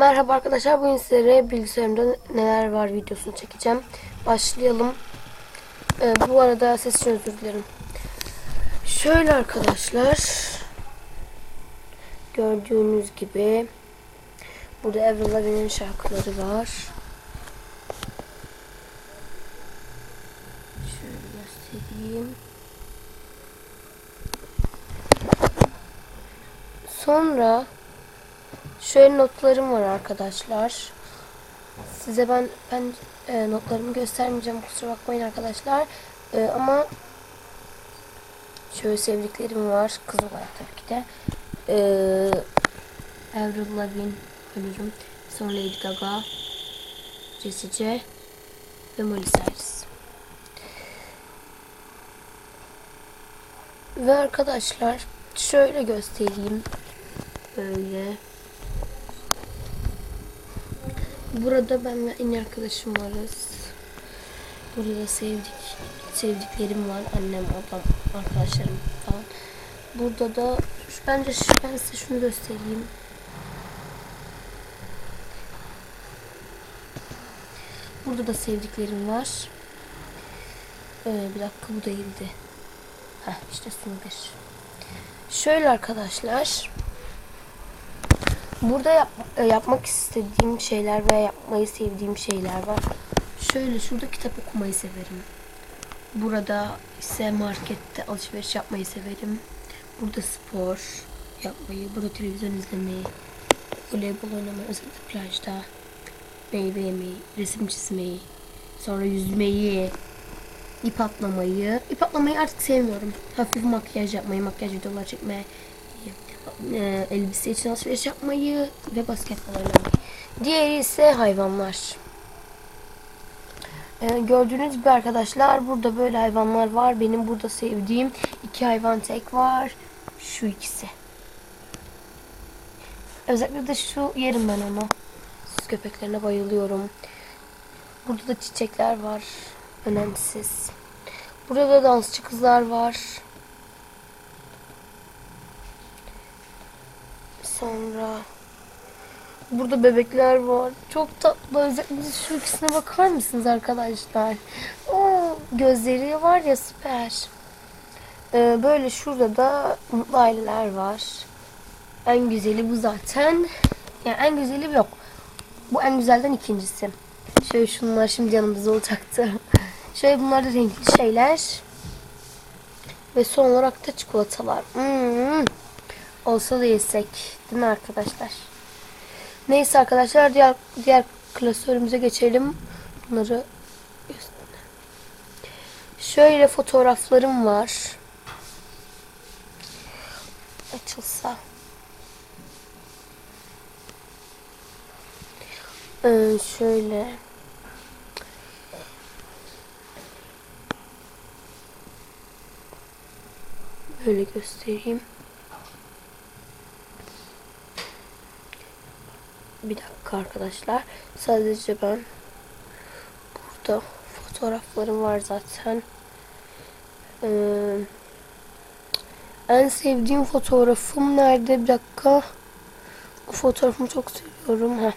Merhaba arkadaşlar bugün sizlere bilgisayarımda neler var videosunu çekeceğim. Başlayalım. Ee, bu arada ses için özür dilerim. Şöyle arkadaşlar. Gördüğünüz gibi burada Avril Lavigne'in şarkıları var. Şöyle göstereyim. Sonra Şöyle notlarım var arkadaşlar. Size ben ben e, notlarımı göstermeyeceğim kusura bakmayın arkadaşlar. E, ama şöyle sevdiklerim var kız olarak tabii ki de. E, Avril Lavigne ölürüm. Sonra Lady Gaga, Jessie J ve Miley Cyrus. Ve arkadaşlar şöyle göstereyim. Böyle. Burada ben ve en iyi arkadaşım varız. Burada sevdik sevdiklerim var. Annem, ablam, arkadaşlarım falan. Burada da bence ben size şunu göstereyim. Burada da sevdiklerim var. Ee, bir dakika bu değildi. Heh, işte Sungur. Şöyle arkadaşlar. Burada yap, e, yapmak istediğim şeyler veya yapmayı sevdiğim şeyler var. Şöyle şurada kitap okumayı severim. Burada ise markette alışveriş yapmayı severim. Burada spor yapmayı, burada televizyon izlemeyi, voleybol oynamayı, özellikle plajda, meyve yemeyi, resim çizmeyi, sonra yüzmeyi, ip atlamayı. İp atlamayı artık sevmiyorum. Hafif makyaj yapmayı, makyaj videolar çekmeyi, e, elbise için alışveriş yapmayı ve basketbol oynamayı. Diğeri ise hayvanlar. E, gördüğünüz gibi arkadaşlar burada böyle hayvanlar var. Benim burada sevdiğim iki hayvan tek var. Şu ikisi. Özellikle de şu yerim ben onu. Süs köpeklerine bayılıyorum. Burada da çiçekler var. Önemsiz. Burada da dansçı kızlar var. Sonra burada bebekler var. Çok tatlı. Özellikle şu ikisine bakar mısınız arkadaşlar? Oo, gözleri var ya süper. Ee, böyle şurada da mutlu aileler var. En güzeli bu zaten. Yani en güzeli yok. Bu en güzelden ikincisi. Şöyle şunlar şimdi yanımızda olacaktı. Şöyle bunlar da renkli şeyler. Ve son olarak da çikolatalar. Hmm. Olsa da yesek. Değil mi arkadaşlar? Neyse arkadaşlar diğer diğer klasörümüze geçelim. Bunları Şöyle fotoğraflarım var. Açılsa. Ee, şöyle. Böyle göstereyim. Bir dakika arkadaşlar. Sadece ben burada fotoğraflarım var zaten. Ee, en sevdiğim fotoğrafım nerede? Bir dakika. Bu fotoğrafımı çok seviyorum. Heh.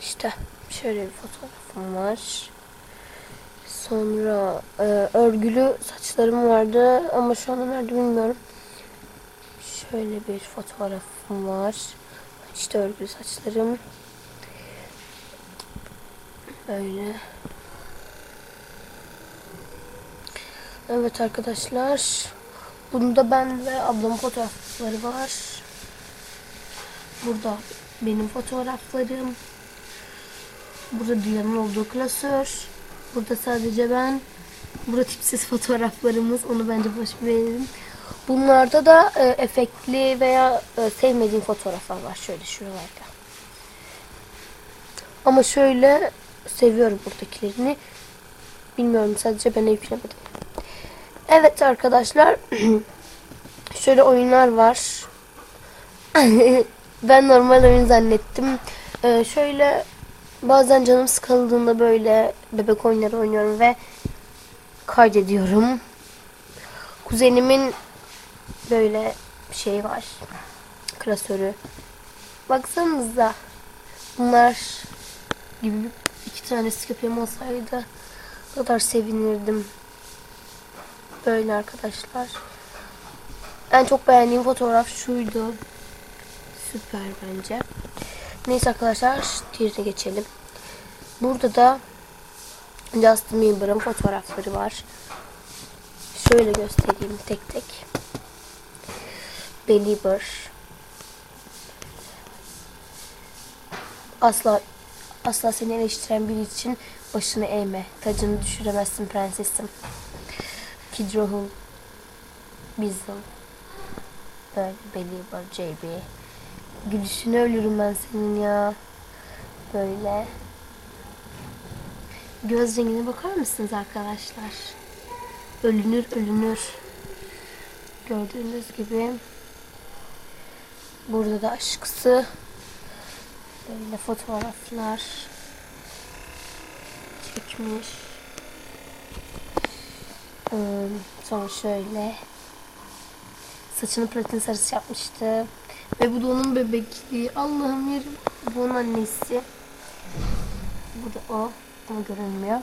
İşte şöyle bir fotoğrafım var. Sonra e, örgülü saçlarım vardı ama şu anda nerede bilmiyorum. Şöyle bir fotoğrafım var. İşte örgülü saçlarım. Böyle. Evet arkadaşlar. Bunda ben ve ablamın fotoğrafları var. Burada benim fotoğraflarım. Burada Dilan'ın olduğu klasör. Burada sadece ben. Burada tipsiz fotoğraflarımız. Onu bence boş verelim. Bunlarda da e, efektli veya e, sevmediğim fotoğraflar var. Şöyle şuralarda. Ama şöyle seviyorum buradakilerini. Bilmiyorum sadece ben yüklemedim. Evet arkadaşlar. şöyle oyunlar var. ben normal oyun zannettim. Ee, şöyle bazen canım sıkıldığında böyle bebek oyunları oynuyorum ve kaydediyorum. Kuzenimin böyle şey var. Klasörü. Baksanıza. Bunlar gibi iki tanesi köpeğim olsaydı o kadar sevinirdim. Böyle arkadaşlar. En çok beğendiğim fotoğraf şuydu. Süper bence. Neyse arkadaşlar diğerine geçelim. Burada da Justin Bieber'ın fotoğrafları var. Şöyle göstereyim tek tek. Belieber. Asla asla seni eleştiren biri için başını eğme. Tacını düşüremezsin prensesim. Kid Rock'un Bizim böyle Belieber JB. Gülüşünü ölürüm ben senin ya. Böyle. Göz rengine bakar mısınız arkadaşlar? Ölünür ölünür. Gördüğünüz gibi. Burada da aşkısı. Böyle fotoğraflar çekmiş. Ee, sonra şöyle saçını platin sarısı yapmıştı. Ve bu da onun bebekliği. Allah'ım yerim. Bu onun annesi. Bu da o. Ama görünmüyor.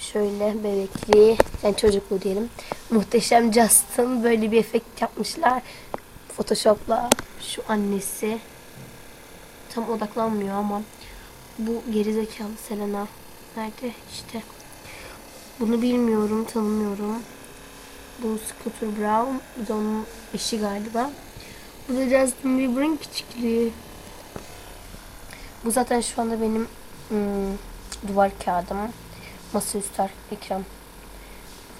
Şöyle bebekliği. Yani çocukluğu diyelim. Muhteşem Justin. Böyle bir efekt yapmışlar. Photoshop'la. Şu annesi. Tam odaklanmıyor ama. Bu gerizekalı Selena. Nerede? İşte. Bunu bilmiyorum, tanımıyorum. Bu Scooter Brown. Bu da onun eşi galiba. Bu da Justin Bieber'ın küçüklüğü. Bu zaten şu anda benim hmm, duvar kağıdım. Masaüstü ekran.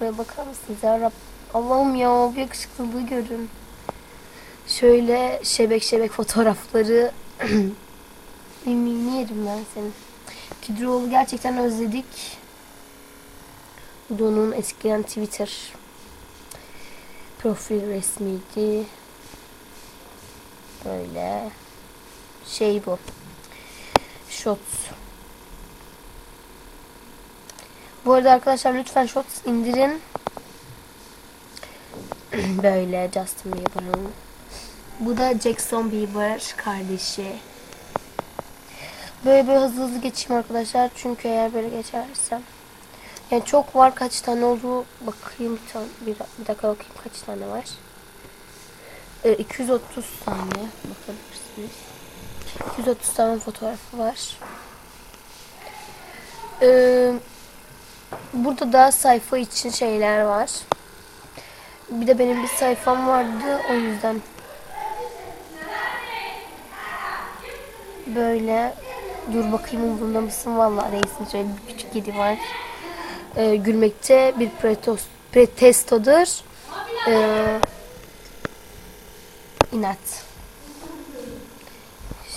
Buraya bakar mısınız ya Rab? Allah'ım ya bu yakışıklılığı görün. Şöyle şebek şebek fotoğrafları. Mimini yerim ben senin. Kidroğlu gerçekten özledik. Bu da onun Twitter profil resmiydi. Böyle şey bu. Shots. Bu arada arkadaşlar lütfen Shots indirin. Böyle Justin Bieber'ın. Bu da Jackson Bieber kardeşi. Böyle böyle hızlı hızlı geçeyim arkadaşlar. Çünkü eğer böyle geçersem. Yani çok var kaç tane olduğu bakayım bir, tane, bir, bir dakika bakayım kaç tane var. Ee, 230 tane bakabilirsiniz. 230 tane fotoğrafı var. Ee, burada da sayfa için şeyler var. Bir de benim bir sayfam vardı o yüzden. Böyle dur bakayım umurumda mısın? Vallahi değilsin. Şöyle bir küçük kedi var. Ee, gülmekte bir pretos, pretestodur. Ee, inat.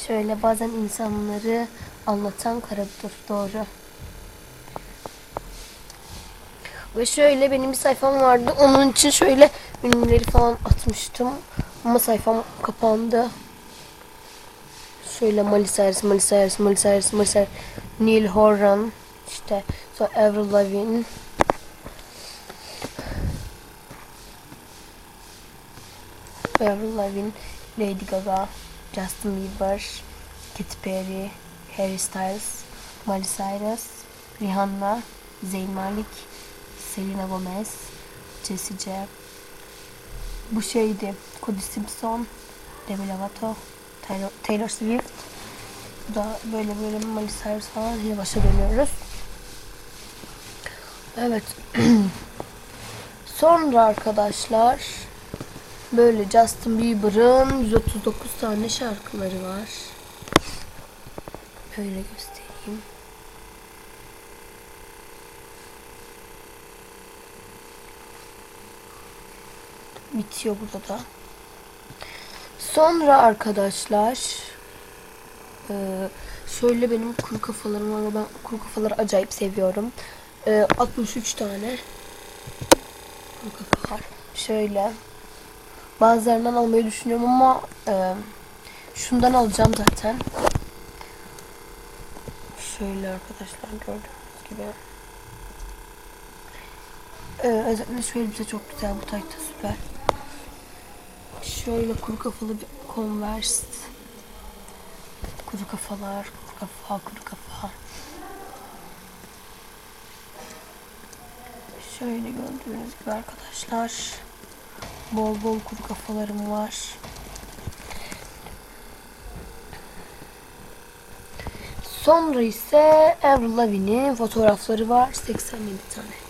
Şöyle bazen insanları anlatan karadır. Doğru. Ve şöyle benim bir sayfam vardı. Onun için şöyle ünlüleri falan atmıştım. Ama sayfam kapandı. Şöyle Miley Cyrus, Miley Cyrus, Miley Cyrus, Miley Cyrus, Neil Horan, işte sonra Avril Lavigne. Avril Lavigne, Lady Gaga, Justin Bieber, Katy Perry, Harry Styles, Miley Cyrus, Rihanna, Zayn Malik, Selena Gomez, Jessie J. Bu şeydi. Cody Simpson, Demi Lovato, Taylor, Swift. Bu da böyle böyle Miley Cyrus falan yine başa dönüyoruz. Evet. Sonra arkadaşlar böyle Justin Bieber'ın 139 tane şarkıları var. Böyle göstereyim. Bitiyor burada da. Sonra arkadaşlar e, şöyle benim kuru kafalarım var ben kuru kafaları acayip seviyorum. E, 63 tane kuru kafa var. Şöyle bazılarından almayı düşünüyorum ama e, şundan alacağım zaten. Şöyle arkadaşlar gördüğünüz gibi. Ee, özellikle şöyle bir şey çok güzel bu tayta süper. Şöyle kuru kafalı bir Converse Kuru kafalar, kuru kafa, kuru kafa. Şöyle gördüğünüz gibi arkadaşlar. Bol bol kuru kafalarım var. Sonra ise Avril Lavigne'in fotoğrafları var. 87 tane.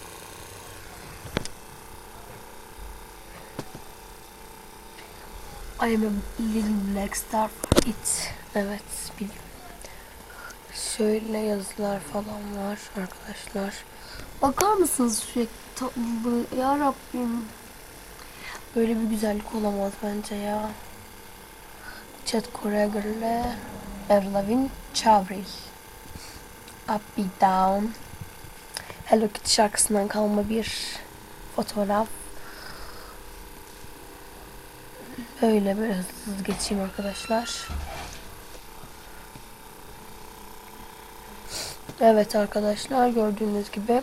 I am a little black star for it. Evet biliyorum. Şöyle yazılar falan var arkadaşlar. Bakar mısınız tatlı ya Rabbim. Böyle bir güzellik olamaz bence ya. Chet Corager ile Erlavin Chavril. Up Be Down. Hello Kitty şarkısından kalma bir fotoğraf. Böyle böyle hızlı hızlı geçeyim arkadaşlar. Evet arkadaşlar gördüğünüz gibi